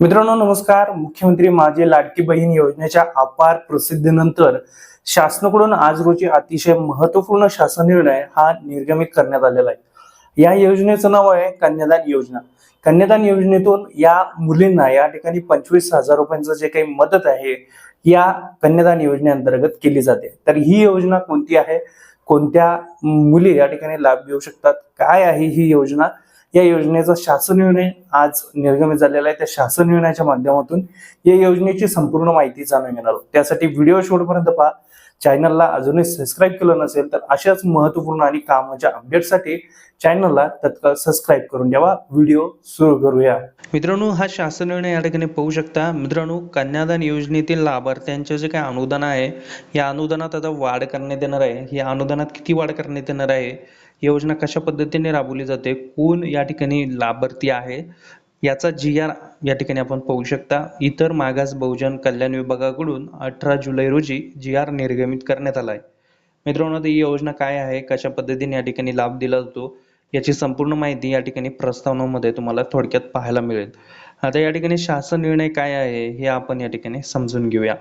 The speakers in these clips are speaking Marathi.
मित्रांनो नमस्कार. मुख्यमंत्री माझे लाडकी बहीण योजनेच्या अपार प्रसिद्धीनंतर शासनाकडून आज रोजी अतिशय महत्त्वपूर्ण शासन निर्णय हा निर्गमित करण्यात आलेला आहे. या योजनेचं नाव आहे कन्यादान योजना. कन्यादान योजनेतून या मुलींना या ठिकाणी पंचवीस हजार रुपयांचं जे काही मदत आहे या कन्यादान योजनेअंतर्गत केली जाते. तर ही योजना कोणती आहे? कोणत्या मुली या ठिकाणी लाभ घेऊ शकतात? काय आहे ही योजना? या योजनेचा शासन निर्णय आज निर्गमित झालेला आहे. त्या शासन निर्णयाच्या माध्यमातून या योजनेची संपूर्ण माहिती जाणून घेणार आहोत. त्यासाठी व्हिडिओ शेवटपर्यंत पहा. चॅनलला अजूनही सबस्क्राईब केलं नसेल तर अशाच महत्त्वपूर्ण आणि कामाच्या अपडेटसाठी चॅनलला तत्काळ सबस्क्राईब करून द्यावा व्हिडिओ सुरू करूया. मित्रांनो हा शासन निर्णय या ठिकाणी पाहू शकता. मित्रांनो कन्यादान योजनेतील लाभार्थ्यांचे जे काही अनुदान आहे या अनुदानात आता वाढ करण्यात येणार आहे. या अनुदानात किती वाढ करण्यात येणार आहे? योजना कशा पद्धतीने राबवली जाते? कोण या ठिकाणी लाभार्थी आहे? याचा जी आर या ठिकाणी आपण पाहू शकता. इतर मागास बहुजन कल्याण विभागाकडून अठरा जुलै रोजी जी आर निर्गमित करण्यात आला आहे मित्रांनो ही योजना काय आहे? कशा पद्धतीने या ठिकाणी लाभ दिला जातो? याची संपूर्ण माहिती या ठिकाणी प्रस्तावनामध्ये तुम्हाला थोडक्यात पाहायला मिळेल. आता या ठिकाणी शासन निर्णय काय आहे हे आपण या ठिकाणी समजून घेऊया.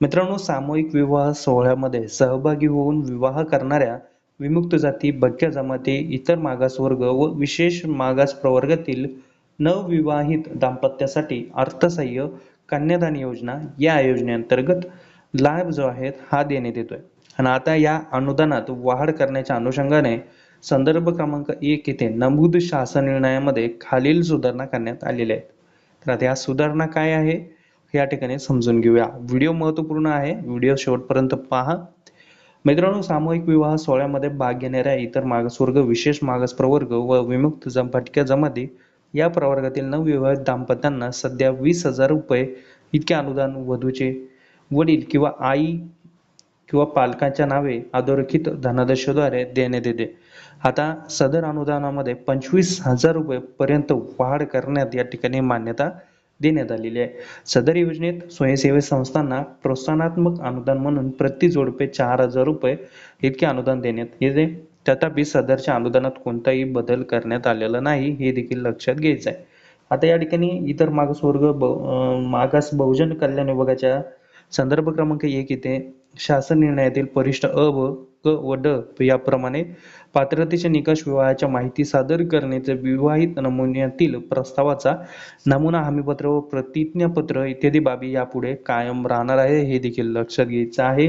मित्रांनो सामूहिक विवाह सोहळ्यामध्ये सहभागी होऊन विवाह करणाऱ्या विमुक्त जाती भटक्या जमाती इतर मागासवर्ग व विशेष मागास प्रवर्गातील नवविवाहित दाम्पत्यासाठी अर्थसहाय्य कन्यादान योजना या योजनेअंतर्गत लाभ जो आहे हा देण्यात येतोय. आणि आता या अनुदानात वाढ करण्याच्या अनुषंगाने संदर्भ क्रमांक एक येथे नमूद शासन निर्णयामध्ये खालील सुधारणा करण्यात आलेल्या आहेत. तर आता या सुधारणा काय आहे? या ठिकाणी समजून घेऊया. व्हिडिओ महत्त्वपूर्ण आहे. व्हिडिओ शेवटपर्यंत पहा. मित्रांनो सामूहिक विवाह सोहळ्यामध्ये भाग घेणाऱ्या इतर मागासवर्ग विशेष मागास प्रवर्ग व विमुक्त जम भटक्या जमाती या प्रवर्गातील नवविवाहित दाम्पत्यांना सध्या वीस हजार रुपये इतके अनुदान वधूचे वडील किंवा आई किंवा पालकांच्या नावे अधोरेखित धनादेशाद्वारे देण्यात येते. आता सदर अनुदानामध्ये पंचवीस हजार रुपये पर्यंत वाढ करण्यात या ठिकाणी मान्यता देण्यात आलेली आहे. सदर योजनेत स्वयंसेवी संस्थांना प्रोत्साहनात्मक अनुदान म्हणून प्रति जोडपे चार हजार रुपये इतके अनुदान देण्यात येते. तथापि सदरच्या अनुदानात कोणताही बदल करण्यात आलेला नाही हे देखील लक्षात घ्यायचं आहे. आता या ठिकाणी इतर मागासवर्ग ब- मागास बहुजन कल्याण विभागाच्या संदर्भ क्रमांक एक येथे शासन निर्णयातील परिष्ठ अ व क व ड याप्रमाणे पात्रतेचे निकष विवाहाच्या माहिती सादर करण्याचे विवाहित नमुन्यातील प्रस्तावाचा नमुना हमीपत्र व प्रतिज्ञापत्र इत्यादी बाबी यापुढे कायम राहणार आहे हे देखील लक्षात घ्यायचं आहे.